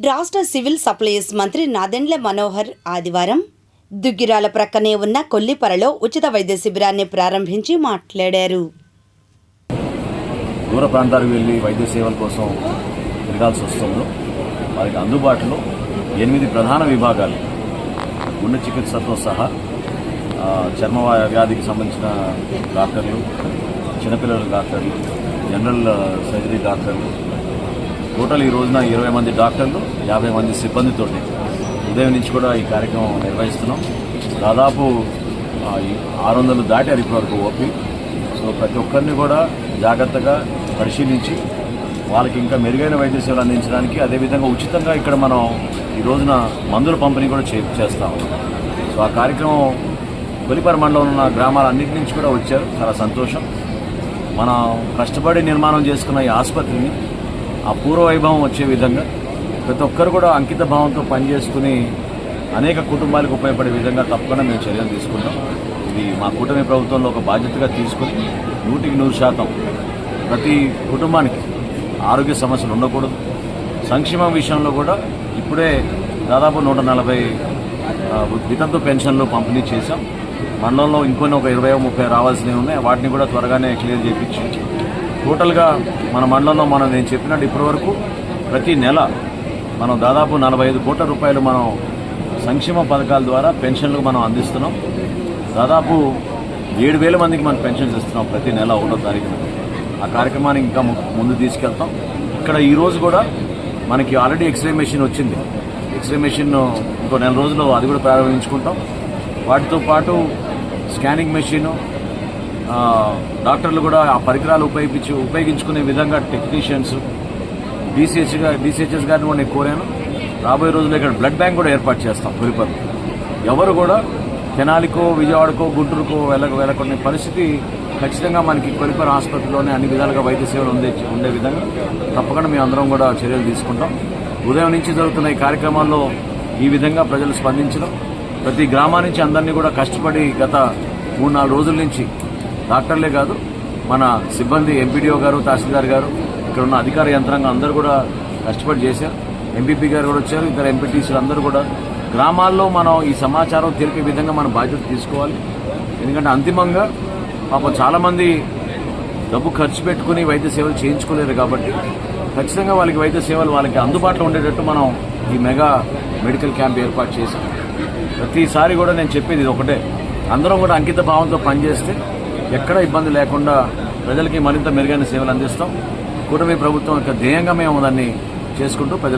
రాష్ట్ర civil supplies మంత్రి నాదెండ్ల మనోహర్ ఆదివారం దుగ్గిరాల ప్రక్కనే ఉన్న కొల్లిపరలో ఉచిత వైద్య శిబిరాన్ని ప్రారంభించి మాట్లాడారు. దూర ప్రాంతాలకు వెళ్ళి వైద్య సేవల కోసం తిరగాల్సి వస్తుందో. వారికి అందుబాటులో ఎనిమిది ప్రధాన విభాగాలు గుండె చికిత్సతో సహా చర్మ వ్యాధికి సంబంధించిన డాక్టర్లు చిన్నపిల్లల డాక్టర్లు జనరల్ సర్జరీ డాక్టర్లు టోటల్ ఈ రోజున ఇరవై మంది డాక్టర్లు యాభై మంది సిబ్బందితో ఉదయం నుంచి కూడా ఈ కార్యక్రమం నిర్వహిస్తున్నాం. దాదాపు ఆరు వందలు దాటారు ఇప్పటివరకు ఓపీ. సో ప్రతి ఒక్కరిని కూడా జాగ్రత్తగా పరిశీలించి వాళ్ళకి ఇంకా మెరుగైన వైద్య సేవలు అందించడానికి అదేవిధంగా ఉచితంగా ఇక్కడ మనం ఈ రోజున మందుల పంపిణీ కూడా చే చేస్తాం సో ఆ కార్యక్రమం కొలిపర మండలంలో ఉన్న గ్రామాలన్నింటి నుంచి కూడా వచ్చారు. చాలా సంతోషం. మనం కష్టపడి నిర్మాణం చేసుకున్న ఈ ఆసుపత్రిని ఆ పూర్వ వైభవం వచ్చే విధంగా ప్రతి ఒక్కరు కూడా అంకిత భావంతో పనిచేసుకుని అనేక కుటుంబాలకు ఉపయోగపడే విధంగా తప్పకుండా మేము చర్యలు తీసుకుంటాం. ఇది మా కూటమి ప్రభుత్వంలో ఒక బాధ్యతగా తీసుకుని నూటికి నూరు శాతం ప్రతి కుటుంబానికి ఆరోగ్య సమస్యలు ఉండకూడదు. సంక్షేమం విషయంలో కూడా ఇప్పుడే దాదాపు నూట నలభై వితంతు పెన్షన్లు పంపిణీ చేశాం. మండలంలో ఇంకొన్ని ఒక ఇరవై ముప్పై రావాల్సినవి ఉన్నాయి. వాటిని కూడా త్వరగానే క్లియర్ చేయించి టోటల్గా మన మండలంలో మనం నేను చెప్పినట్టు ఇప్పటివరకు ప్రతి నెల మనం దాదాపు నలభై ఐదు కోట్ల రూపాయలు మనం సంక్షేమ పథకాల ద్వారా పెన్షన్లు మనం అందిస్తున్నాం. దాదాపు ఏడు వేల మందికి మనం పెన్షన్స్ ఇస్తున్నాం ప్రతి నెల ఒకటో తారీఖున. ఆ కార్యక్రమాన్ని ఇంకా ముందు తీసుకెళ్తాం. ఇక్కడ ఈరోజు కూడా మనకి ఆల్రెడీ ఎక్స్రే మెషిన్ వచ్చింది. ఎక్స్రే మెషిన్ ఇంకో నెల రోజుల్లో అది కూడా ప్రారంభించుకుంటాం. వాటితో పాటు స్కానింగ్ మెషిను డాక్టర్లు కూడా ఆ పరికరాలు ఉపయోగించి ఉపయోగించుకునే విధంగా టెక్నీషియన్స్ డీసీహెచ్గా డీసీహెచ్ఎస్ గారిని కూడా నేను కోరాను. రాబోయే రోజుల్లో ఇక్కడ బ్లడ్ బ్యాంక్ కూడా ఏర్పాటు చేస్తాం పులిపర్రు ఎవరు కూడా తెనాలికో విజయవాడకో గుంటూరుకో వెళ్ళక వెళ్ళకునే పరిస్థితి ఖచ్చితంగా మనకి కొలిపర ఆసుపత్రిలోనే అన్ని విధాలుగా వైద్య సేవలు ఉండే ఉండే విధంగా తప్పకుండా మేము అందరం కూడా చర్యలు తీసుకుంటాం. ఉదయం నుంచి జరుగుతున్న ఈ కార్యక్రమాల్లో ఈ విధంగా ప్రజలు స్పందించడం ప్రతి గ్రామా నుంచి అందరినీ కూడా కష్టపడి గత మూడు నాలుగు రోజుల నుంచి డాక్టర్లే కాదు మన సిబ్బంది ఎంపీడీఓ గారు తహసీల్దార్ గారు ఇక్కడ ఉన్న అధికార యంత్రాంగం అందరూ కూడా కష్టపడి చేశారు. ఎంపీపీ గారు కూడా వచ్చారు ఇతర ఎంపీటీసీలు అందరూ కూడా. గ్రామాల్లో మనం ఈ సమాచారం తెలిపే విధంగా మనం బాధ్యత తీసుకోవాలి. ఎందుకంటే అంతిమంగా పాపం చాలామంది డబ్బు ఖర్చు పెట్టుకుని వైద్య సేవలు చేయించుకోలేరు కాబట్టి ఖచ్చితంగా వాళ్ళకి వైద్య సేవలు వాళ్ళకి అందుబాటులో ఉండేటట్టు మనం ఈ మెగా మెడికల్ క్యాంప్ ఏర్పాటు చేశాం. ప్రతిసారి కూడా నేను చెప్పేది ఇది ఒకటే. అందరం కూడా అంకిత భావంతో పనిచేస్తే ఎక్కడ ఇబ్బంది లేకుండా ప్రజలకి మరింత మెరుగైన సేవలు అందిస్తాం. కూటమి ప్రభుత్వం యొక్క ధ్యేయంగా మేము దాన్ని చేసుకుంటూ ప్రజలు